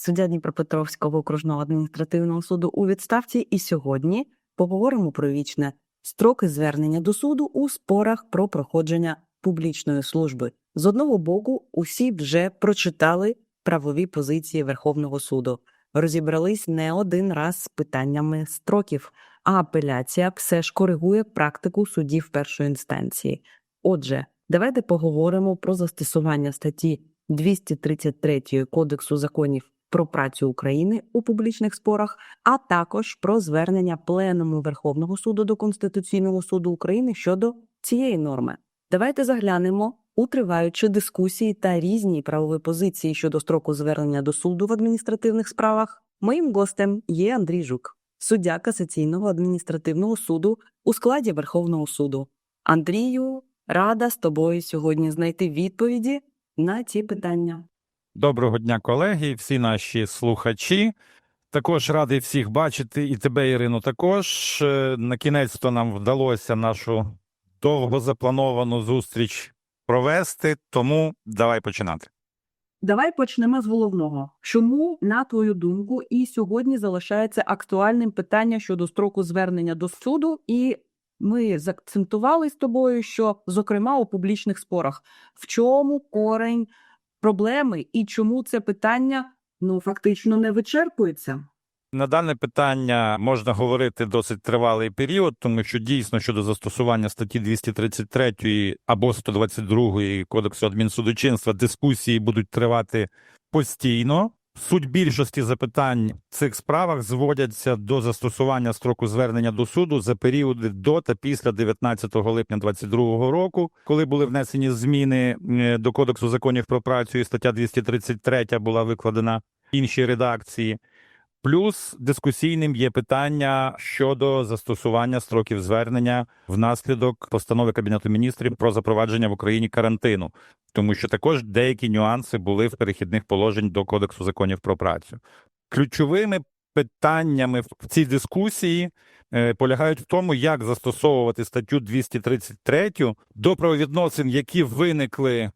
суддя Дніпропетровського окружного адміністративного суду у відставці. І сьогодні поговоримо про вічне строки звернення до суду у спорах про проходження публічної служби. З одного боку, усі вже прочитали правові позиції Верховного суду, розібрались не один раз з питаннями строків, а апеляція все ж коригує практику судів першої інстанції. Отже, давайте поговоримо про застосування статті 233 Кодексу законів про працю України у публічних спорах, а також про звернення Пленуму Верховного суду до Конституційного суду України щодо цієї норми. Давайте заглянемо у триваючі дискусії та різні правові позиції щодо строку звернення до суду в адміністративних справах. Моїм гостем є Андрій Жук, суддя касаційного адміністративного суду у складі Верховного суду. Андрію, рада з тобою сьогодні знайти відповіді на ці питання. Доброго дня, колеги, всі наші слухачі. Також радий всіх бачити і тебе, Ірино, також. Е, На кінець то нам вдалося нашу довго заплановану зустріч провести, тому давай починати. Давай почнемо з головного. Чому, на твою думку, і сьогодні залишається актуальним питання щодо строку звернення до суду, і ми заакцентували з тобою, що, зокрема, у публічних спорах, в чому корень проблеми і чому це питання ну фактично не вичерпується? На дане питання можна говорити досить тривалий період, тому що дійсно щодо застосування статті 233 або 122 Кодексу адмінсудочинства дискусії будуть тривати постійно. Суть більшості запитань в цих справах зводяться до застосування строку звернення до суду за періоди до та після 19 липня 2022 року, коли були внесені зміни до Кодексу законів про працю, і стаття 233 була викладена в іншій редакції. Плюс дискусійним є питання щодо застосування строків звернення внаслідок постанови Кабінету міністрів про запровадження в Україні карантину, тому що також деякі нюанси були в перехідних положень до Кодексу законів про працю. Ключовими питаннями в цій дискусії е, полягають в тому, як застосовувати статтю 233 до правовідносин, які виникли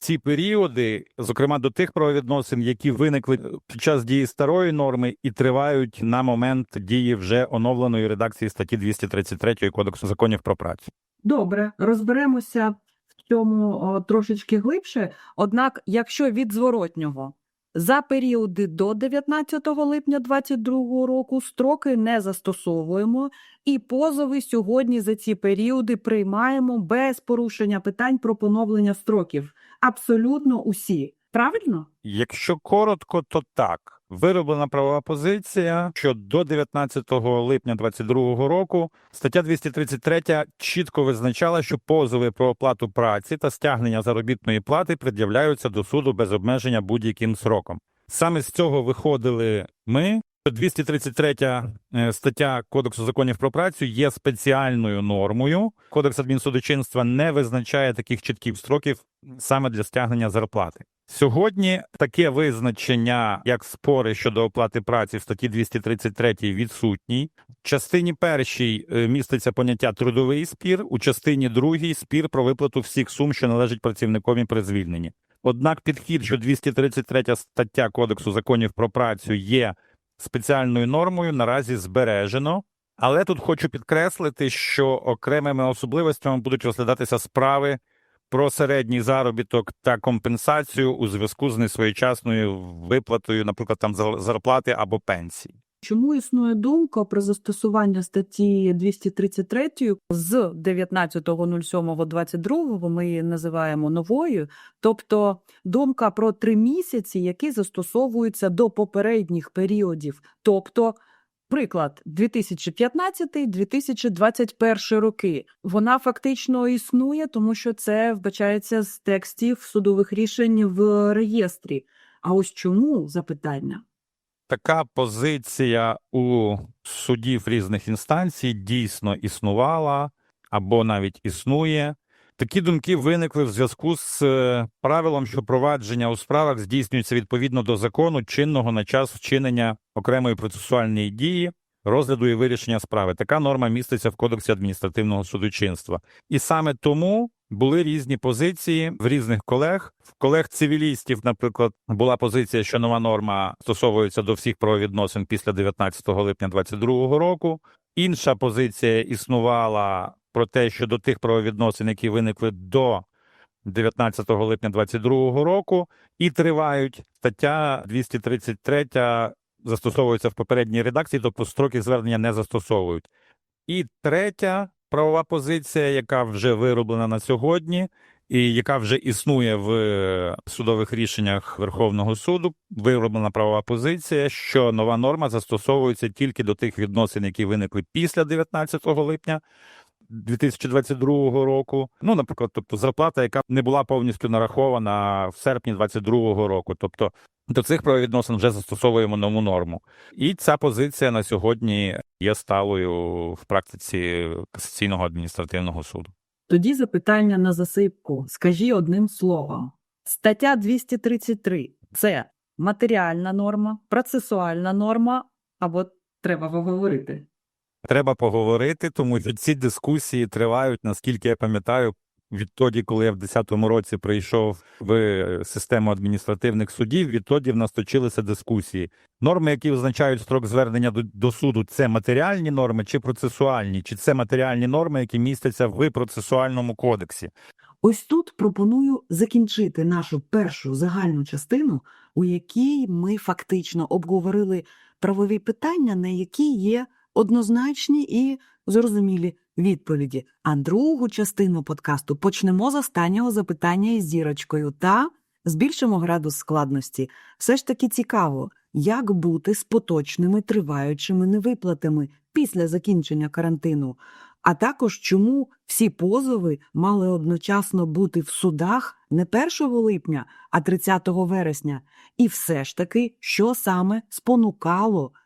ці періоди, зокрема до тих правовідносин, які виникли під час дії старої норми і тривають на момент дії вже оновленої редакції статті 233 Кодексу законів про працю. Добре, розберемося в цьому о, трошечки глибше. Однак, якщо від зворотнього за періоди до 19 липня 2022 року строки не застосовуємо, і позови сьогодні за ці періоди приймаємо без порушення питань про поновлення строків. Абсолютно усі. Правильно? Якщо коротко, то так. Вироблена правова позиція, що до 19 липня 2022 року стаття 233 чітко визначала, що позови про оплату праці та стягнення заробітної плати пред'являються до суду без обмеження будь-яким сроком. Саме з цього виходили ми. 233 е, стаття Кодексу законів про працю є спеціальною нормою. Кодекс адмінсудочинства не визначає таких чітких строків саме для стягнення зарплати. Сьогодні таке визначення, як спори щодо оплати праці в статті 233 відсутній. В частині першій е, міститься поняття трудовий спір, у частині другій спір про виплату всіх сум, що належать працівникові при звільненні. Однак підхід, що 233 стаття Кодексу законів про працю є спеціальною нормою, наразі збережено. Але тут хочу підкреслити, що окремими особливостями будуть розглядатися справи про середній заробіток та компенсацію у зв'язку з несвоєчасною виплатою, наприклад, там зар- зарплати або пенсії. Чому існує думка про застосування статті 233 з 19.07.22, ми її називаємо новою, тобто думка про три місяці, які застосовуються до попередніх періодів, тобто Приклад 2015-2021 роки. Вона фактично існує, тому що це вбачається з текстів судових рішень в реєстрі. А ось чому запитання? Така позиція у судів різних інстанцій дійсно існувала або навіть існує. Такі думки виникли в зв'язку з е, правилом, що провадження у справах здійснюється відповідно до закону, чинного на час вчинення окремої процесуальної дії, розгляду і вирішення справи. Така норма міститься в Кодексі адміністративного судочинства. І саме тому були різні позиції в різних колег. В колег цивілістів, наприклад, була позиція, що нова норма стосовується до всіх правовідносин після 19 липня 2022 року. Інша позиція існувала про те, що до тих правовідносин, які виникли до 19 липня 2022 року, і тривають. Стаття 233 застосовується в попередній редакції, тобто строки звернення не застосовують. І третя правова позиція, яка вже вироблена на сьогодні, і яка вже існує в судових рішеннях Верховного суду, вироблена правова позиція, що нова норма застосовується тільки до тих відносин, які виникли після 19 липня 2022 року. Ну, наприклад, тобто зарплата, яка не була повністю нарахована в серпні 2022 року. Тобто до цих правовідносин вже застосовуємо нову норму. І ця позиція на сьогодні є сталою в практиці касаційного адміністративного суду. Тоді запитання на засипку. Скажи одним словом. Стаття 233 – це матеріальна норма, процесуальна норма, або треба поговорити. Треба поговорити, тому що ці дискусії тривають, наскільки я пам'ятаю, відтоді, коли я в 10-му році прийшов в систему адміністративних судів, відтоді в нас точилися дискусії. Норми, які визначають строк звернення до, до суду, це матеріальні норми чи процесуальні, чи це матеріальні норми, які містяться в процесуальному кодексі. Ось тут пропоную закінчити нашу першу загальну частину, у якій ми фактично обговорили правові питання, на які є однозначні і зрозумілі відповіді. А другу частину подкасту почнемо з останнього запитання із зірочкою та збільшимо градус складності. Все ж таки цікаво, як бути з поточними триваючими невиплатами після закінчення карантину. А також чому всі позови мали одночасно бути в судах не 1 липня, а 30 вересня. І все ж таки, що саме спонукало